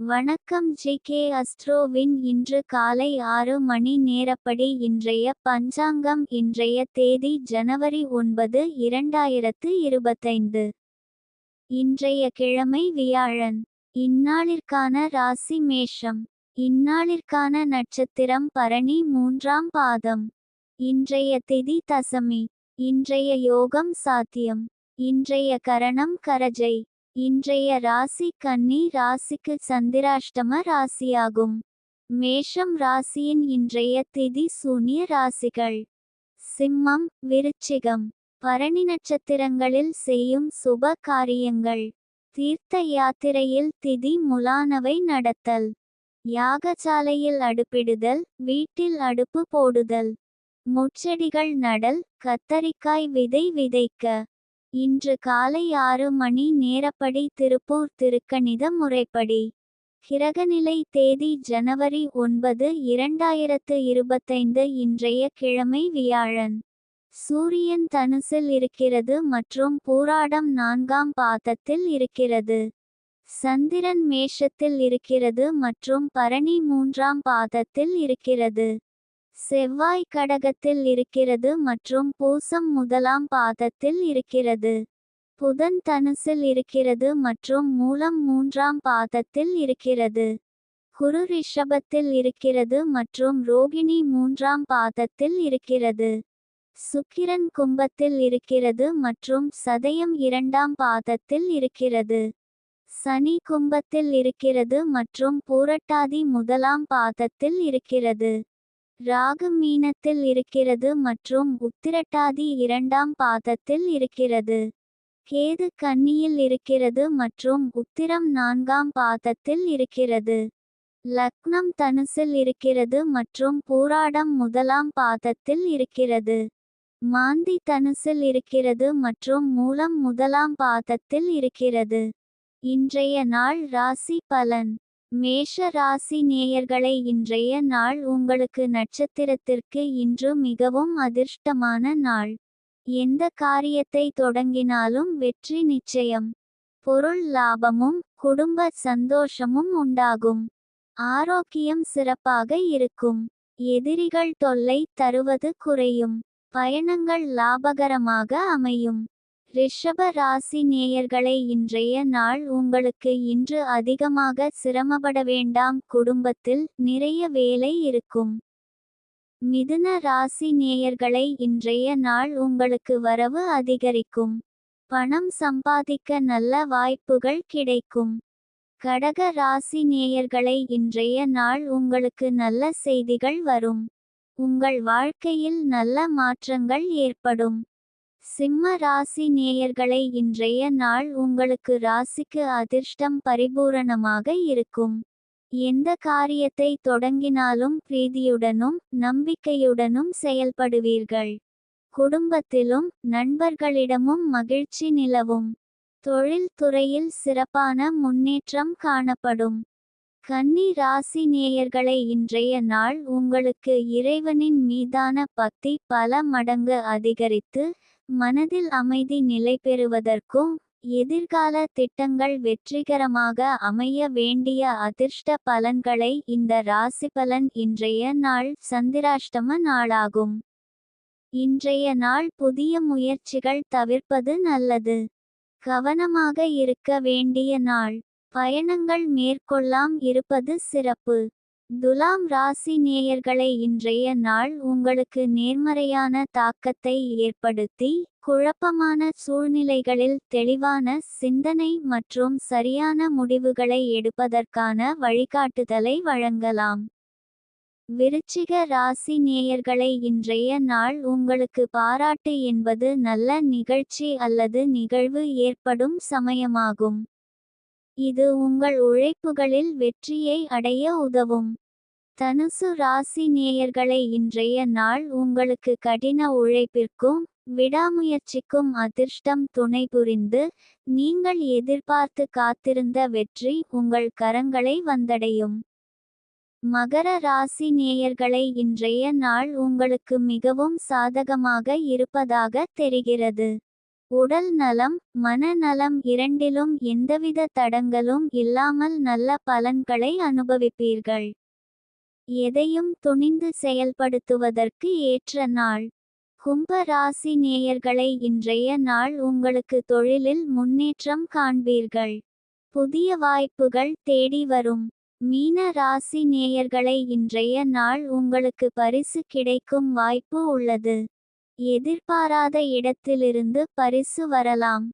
வணக்கம் G K அஸ்ட்ரோவின் இன்று காலை ஆறு மணி நேரப்படி இன்றைய பஞ்சாங்கம் இன்றைய தேதி ஜனவரி ஒன்பது இரண்டாயிரத்து இருபத்தைந்து. இன்றைய கிழமை வியாழன். இந்நாளிற்கான ராசி மேஷம். இந்நாளிற்கான நட்சத்திரம் பரணி மூன்றாம் பாதம். இன்றைய திதி தசமி. இன்றைய யோகம் சாத்தியம். இன்றைய கரணம் கரஜை. இன்றைய ராசி கன்னி ராசிக்கு சந்திராஷ்டம ராசியாகும். மேஷம் ராசியின் இன்றைய திதி சூனிய ராசிகள். சிம்மம் விருச்சிகம். பரணி நட்சத்திரங்களில் செய்யும் சுப காரியங்கள். தீர்த்த யாத்திரையில் திதி முலானவை நடத்தல். யாகசாலையில் அடுப்பிடுதல் வீட்டில் அடுப்பு போடுதல். முட்செடிகள் நடல் கத்தரிக்காய் விதை விதைக்க. இன்று காலை ஆறு மணி நேரப்படி திருப்பூர் திருக்கணித முறைப்படி. கிரகநிலை தேதி ஜனவரி ஒன்பது இரண்டாயிரத்து இருபத்தைந்து இன்றைய கிழமை வியாழன். சூரியன் தனுசில் இருக்கிறது மற்றும் பூராடம் நான்காம் பாதத்தில் இருக்கிறது. சந்திரன் மேஷத்தில் இருக்கிறது மற்றும் பரணி மூன்றாம் பாதத்தில் இருக்கிறது. செவ்வாய் கடகத்தில் இருக்கிறது மற்றும் பூசம் முதலாம் பாதத்தில் இருக்கிறது. புதன் தனுசில் இருக்கிறது மற்றும் மூலம் மூன்றாம் பாதத்தில் இருக்கிறது. குரு ரிஷபத்தில் இருக்கிறது மற்றும் ரோகிணி மூன்றாம் பாதத்தில் இருக்கிறது. சுக்கிரன் கும்பத்தில் இருக்கிறது மற்றும் சதயம் இரண்டாம் பாதத்தில் இருக்கிறது. சனி கும்பத்தில் இருக்கிறது மற்றும் பூரட்டாதி முதலாம் பாதத்தில் இருக்கிறது. ராகு மீனத்தில் இருக்கிறது மற்றும் உத்திரட்டாதி இரண்டாம் பாதத்தில் இருக்கிறது. கேது கன்னியில் இருக்கிறது மற்றும் உத்திரம் நான்காம் பாதத்தில் இருக்கிறது. லக்னம் தனுசில் இருக்கிறது மற்றும் பூராடம் முதலாம் பாதத்தில் இருக்கிறது. மாந்தி தனுசில் இருக்கிறது மற்றும் மூலம் முதலாம் பாதத்தில் இருக்கிறது. இன்றைய நாள் ராசி பலன். மேஷ ராசி நேயர்களை இன்றைய நாள் உங்களுக்கு நட்சத்திரத்திற்கு இன்று மிகவும் அதிர்ஷ்டமான நாள். எந்த காரியத்தை தொடங்கினாலும் வெற்றி நிச்சயம். பொருள் லாபமும் குடும்ப சந்தோஷமும் உண்டாகும். ஆரோக்கியம் சிறப்பாக இருக்கும். எதிரிகள் தொல்லை தருவது குறையும். பயணங்கள் லாபகரமாக அமையும். ரிஷப ராசி நேயர்களை இன்றைய நாள் உங்களுக்கு இன்று அதிகமாக சிரமப்பட வேண்டாம். குடும்பத்தில் நிறைய வேலை இருக்கும். மிதுன ராசி நேயர்களை இன்றைய நாள் உங்களுக்கு வரவு அதிகரிக்கும். பணம் சம்பாதிக்க நல்ல வாய்ப்புகள் கிடைக்கும். கடக ராசி நேயர்களை இன்றைய நாள் உங்களுக்கு நல்ல செய்திகள் வரும். உங்கள் வாழ்க்கையில் நல்ல மாற்றங்கள் ஏற்படும். சிம்ம ராசி நேயர்களை இன்றைய நாள் உங்களுக்கு ராசிக்கு அதிர்ஷ்டம் பரிபூரணமாக இருக்கும். எந்த காரியத்தை தொடங்கினாலும் பிரீதியுடனும் நம்பிக்கையுடனும் செயல்படுவீர்கள். குடும்பத்திலும் நண்பர்களிடமும் மகிழ்ச்சி நிலவும். தொழில் துறையில் சிறப்பான முன்னேற்றம் காணப்படும். கன்னி ராசி நேயர்களை இன்றைய நாள் உங்களுக்கு இறைவனின் மீதான பக்தி பல மடங்கு அதிகரித்து மனதில் அமைதி நிலை பெறுவதற்கும் எதிர்கால திட்டங்கள் வெற்றிகரமாக அமைய வேண்டிய அதிர்ஷ்ட பலன்களை இந்த ராசிபலன் இன்றைய நாள் சந்திராஷ்டம நாளாகும். இன்றைய நாள் புதிய முயற்சிகள் தவிர்ப்பது நல்லது. கவனமாக இருக்க வேண்டிய நாள். பயணங்கள் மேற்கொள்ளாம் இருப்பது சிறப்பு. துலாம் ராசி நேயர்களை இன்றைய நாள் உங்களுக்கு நேர்மறையான தாக்கத்தை ஏற்படுத்தி குழப்பமான சூழ்நிலைகளில் தெளிவான சிந்தனை மற்றும் சரியான முடிவுகளை எடுப்பதற்கான வழிகாட்டுதலை வழங்கலாம். விருச்சிக ராசி நேயர்களை இன்றைய நாள் உங்களுக்கு பாராட்டு என்பது நல்ல நிகழ்ச்சி அல்லது நிகழ்வு ஏற்படும் சமயமாகும். இது உங்கள் உழைப்புகளில் வெற்றியை அடைய உதவும். தனுசு ராசி நேயர்களை இன்றைய நாள் உங்களுக்கு கடின உழைப்பிற்கும் விடாமுயற்சிக்கும் அதிர்ஷ்டம் துணை புரிந்து நீங்கள் எதிர்பார்த்து காத்திருந்த வெற்றி உங்கள் கரங்களை வந்தடையும். மகர ராசி நேயர்களை இன்றைய நாள் உங்களுக்கு மிகவும் சாதகமாக இருப்பதாக தெரிகிறது. உடல் நலம் மனநலம் இரண்டிலும் எந்தவித தடங்களும் இல்லாமல் நல்ல பலன்களை அனுபவிப்பீர்கள். எதையும் துணிந்து செயல்படுத்துவதற்கு ஏற்ற நாள். கும்ப ராசி நேயர்களை இன்றைய நாள் உங்களுக்கு தொழிலில் முன்னேற்றம் காண்பீர்கள். புதிய வாய்ப்புகள் தேடி வரும். மீன ராசி நேயர்களை இன்றைய நாள் உங்களுக்கு பரிசு கிடைக்கும் வாய்ப்பு உள்ளது. எதிர்பாராத இடத்திலிருந்து பரிசு வரலாம்.